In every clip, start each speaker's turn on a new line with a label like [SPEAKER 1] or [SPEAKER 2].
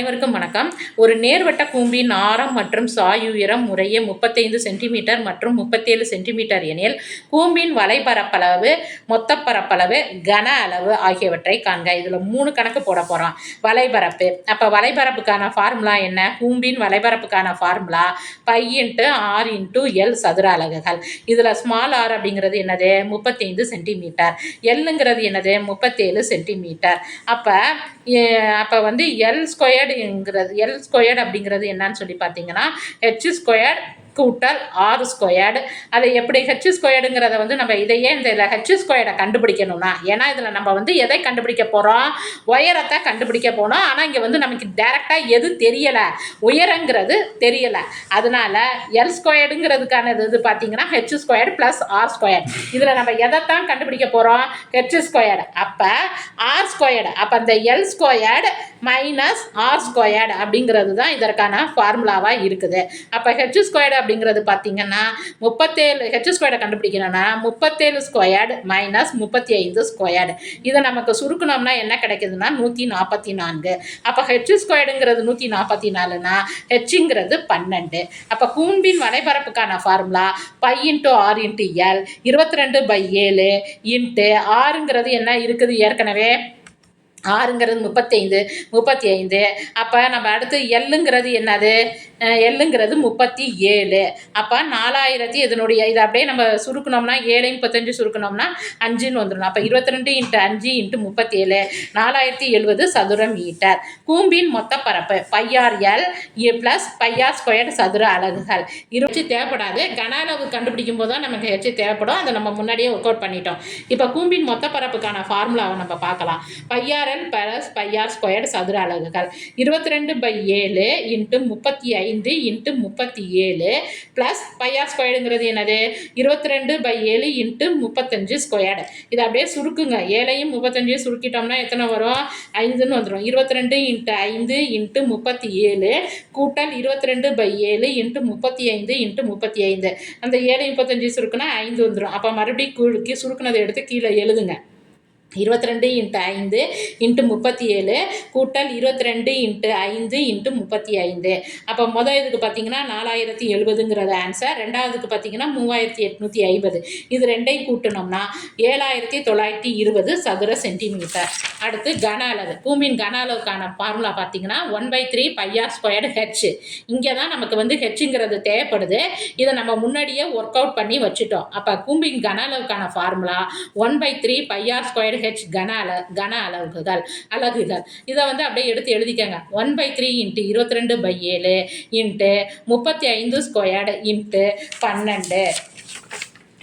[SPEAKER 1] அனைவருக்கும் வணக்கம். ஒரு நேர்வட்ட கூம்பின் ஆரம் மற்றும் சாயுயரம் முறையே முப்பத்தைந்து சென்டிமீட்டர் மற்றும் முப்பத்தேழு சென்டிமீட்டர் எனில் கூம்பின் வலைபரப்பளவு மொத்த பரப்பளவு கன அளவு ஆகியவற்றை காண்க. இதில் மூணு கணக்கு போட போகிறோம் வலைபரப்பு அப்போ வலைபரப்புக்கான ஃபார்முலா என்ன? கூம்பின் வலைபரப்புக்கான formula pi into R into L சதுர அலகுகள். இதில் ஸ்மால் ஆர் அப்படிங்கிறது என்னது? முப்பத்தைந்து சென்டிமீட்டர். எல்லுங்கிறது என்னது? முப்பத்தேழு சென்டிமீட்டர். அப்போ அப்போ வந்து எல் ஸ்கொயர் ஸ்கொயர்டுங்கிறது எல் ஸ்கொயர்டு அப்படிங்கிறது என்னன்னு சொல்லி பார்த்தீங்கன்னா ஹெச் ஸ்கொயர்ட் கூட்டல் ஆறு ஸ்கொயர்டு அதை எப்படி ஹெச் ஸ்கொயர்டுங்கிறத வந்து நம்ம இதையே இந்த இதில் ஹெச் ஸ்கொயர்டை கண்டுபிடிக்கணும்னா ஏன்னா இதில் நம்ம வந்து எதை கண்டுபிடிக்க போகிறோம் உயரத்தை கண்டுபிடிக்க போனோம். ஆனால் இங்கே வந்து நமக்கு டேரெக்டாக எது தெரியலை? உயரங்கிறது தெரியலை. அதனால எல் ஸ்கொயர்டுங்கிறதுக்கான இது பார்த்தீங்கன்னா H squared plus R square இதில் நம்ம எதைத்தான் கண்டுபிடிக்க போகிறோம் ஹெச் ஸ்கொயர்டு அப்போ ஆர் ஸ்கொயர்டு அப்போ இந்த L squared minus R squared அப்படிங்கிறது தான் இதற்கான ஃபார்முலாவாக இருக்குது. அப்போ ஹெச் ஸ்கொயர்டு அப்படிங்கிறது பார்த்தீங்கன்னா முப்பத்தேழு ஹெச் ஸ்கொயர்டை கண்டுபிடிக்கணும்னா முப்பத்தேழு ஸ்கொயர்டு மைனஸ் முப்பத்தி ஐந்து ஸ்கொயர்டு இதை நமக்கு சுருக்கணும்னா என்ன கிடைக்குதுன்னா நூற்றி நாற்பத்தி நான்கு அப்போ ஹெச் ஸ்கொயர்டுங்கிறது நூற்றி நாற்பத்தி நாலுனா ஹெச்ங்கிறது பன்னெண்டு. அப்போ கூம்பின் வலைபரப்புக்கான formula pi into R into L இருபத்தி ரெண்டு பை ஏழு இன்ட்டு ஆறுங்கிறது என்ன இருக்குது ஏற்கனவே? ஆறுங்கிறது முப்பத்தைந்து முப்பத்தி ஐந்து அப்போ நம்ம அடுத்து எல்லுங்கிறது என்னது? எல்லுங்கிறது முப்பத்தி ஏழு. அப்போ நாலாயிரத்தி இதனுடைய இதை அப்படியே நம்ம சுருக்கணும்னா ஏழு முப்பத்தஞ்சு சுருக்கணும்னா அஞ்சுன்னு வந்துடும் அப்போ இருபத்தி ரெண்டு இன்ட்டு அஞ்சு இன்ட்டு முப்பத்தி ஏழு நாலாயிரத்தி எழுபது சதுர மீட்டர். கூம்பின் மொத்த பரப்பு pi R L plus pi R square சதுர அலகுகள். இருபத்தி தேவைப்படாது. கன அளவு கண்டுபிடிக்கும் போது தான் நமக்கு ஹெச்சு தேவைப்படும். அதை நம்ம முன்னாடியே ஒர்க் அவுட் பண்ணிட்டோம். இப்போ கூம்பின் மொத்த பரப்புக்கான ஃபார்முலாவை நம்ம பார்க்கலாம். Pi R pi R L plus pi R square சதுர அலகுகள். இருபத்தி ரெண்டு பை ஏழு இன்ட்டு முப்பத்தி ஐந்து இன்ட்டு முப்பத்தி ஏழு ப்ளஸ் பையார் ஸ்கொயர்டுங்கிறது என்னது? இருபத்தி ரெண்டு பை ஏழு இன்ட்டு முப்பத்தஞ்சு ஸ்கொயர்டு இதை அப்படியே சுருக்குங்க. ஏழையும் முப்பத்தஞ்சையும் சுருக்கிட்டோம்னா எத்தனை வரும்? ஐந்துன்னு வந்துடும் இருபத்தி ரெண்டு இன்ட்டு ஐந்து இன்ட்டு முப்பத்தி ஏழு கூட்டல் இருபத்தி ரெண்டு பை ஏழு இன்ட்டு முப்பத்தி ஐந்து இன்ட்டு முப்பத்தி ஐந்து. அந்த ஏழு முப்பத்தஞ்சு சுருக்குனா ஐந்து வந்துடும் அப்போ மறுபடியும் குழுக்கி சுருக்குனதை எடுத்து கீழே எழுதுங்க. இருபத்தி ரெண்டு இன்ட்டு ஐந்து இன்ட்டு முப்பத்தி ஏழு கூட்டல் இருபத்தி ரெண்டு இன்ட்டு ஐந்து இன்ட்டு முப்பத்தி ஐந்து. அப்போ மொதல் இதுக்கு பார்த்தீங்கன்னா நாலாயிரத்தி எழுபதுங்கிறது ஆன்சர் ரெண்டாவதுக்கு பார்த்தீங்கன்னா மூவாயிரத்தி எட்நூற்றி ஐம்பது. இது ரெண்டையும் கூட்டினோம்னா ஏழாயிரத்தி தொள்ளாயிரத்தி இருபது சதுர சென்டிமீட்டர் அடுத்து கன அளவு. பூமியின் கன அளவுக்கான ஃபார்முலா பார்த்தீங்கன்னா one by three pi R squared H இங்கே தான் நமக்கு வந்து ஹெச்ங்கிறது தேவைப்படுது. இதை நம்ம முன்னாடியே ஒர்க் அவுட் பண்ணி வச்சுட்டோம். அப்போ கூம்பின் கன அளவுக்கான formula one by three pi r squared h கன அள கன அளவுகள் அலகுகள். இதை வந்து அப்படியே எடுத்து எழுதிக்கங்க. ஒன் பை த்ரீ இன்ட்டு இருபத்தி ரெண்டு பை ஏழு இன்ட்டு முப்பத்தி ஐந்து ஸ்கொயர்டு இன்ட்டு பன்னெண்டு.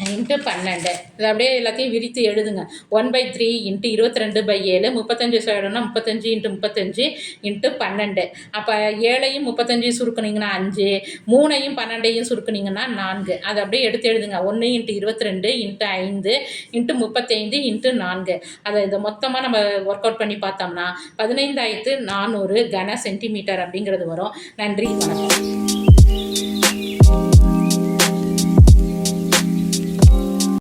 [SPEAKER 1] இன்ட்டு பன்னெண்டு? இது அப்படியே எல்லாத்தையும் விரித்து எழுதுங்க. ஒன் பை த்ரீ இன்ட்டு இருபத்தி ரெண்டு பை ஏழு முப்பத்தஞ்சு ஸ்கொயர்டுனா முப்பத்தஞ்சு இன்ட்டு முப்பத்தஞ்சு இன்ட்டு பன்னெண்டு. அப்போ ஏழையும் முப்பத்தஞ்சையும் சுருக்குனீங்கன்னா அஞ்சு மூணையும் பன்னெண்டையும் சுருக்குனீங்கன்னா நான்கு. அதை அப்படியே எடுத்து எழுதுங்க. ஒன்று இன்ட்டு இருபத்தி ரெண்டு இன்ட்டு ஐந்து இன்ட்டு முப்பத்தைந்து இன்ட்டு நான்கு. அதை இதை மொத்தமாக நம்ம ஒர்க் அவுட் பண்ணி பார்த்தோம்னா பதினைந்தாயிரத்து நானூறு கன சென்டிமீட்டர் அப்படிங்கிறது வரும். நன்றி வணக்கம்.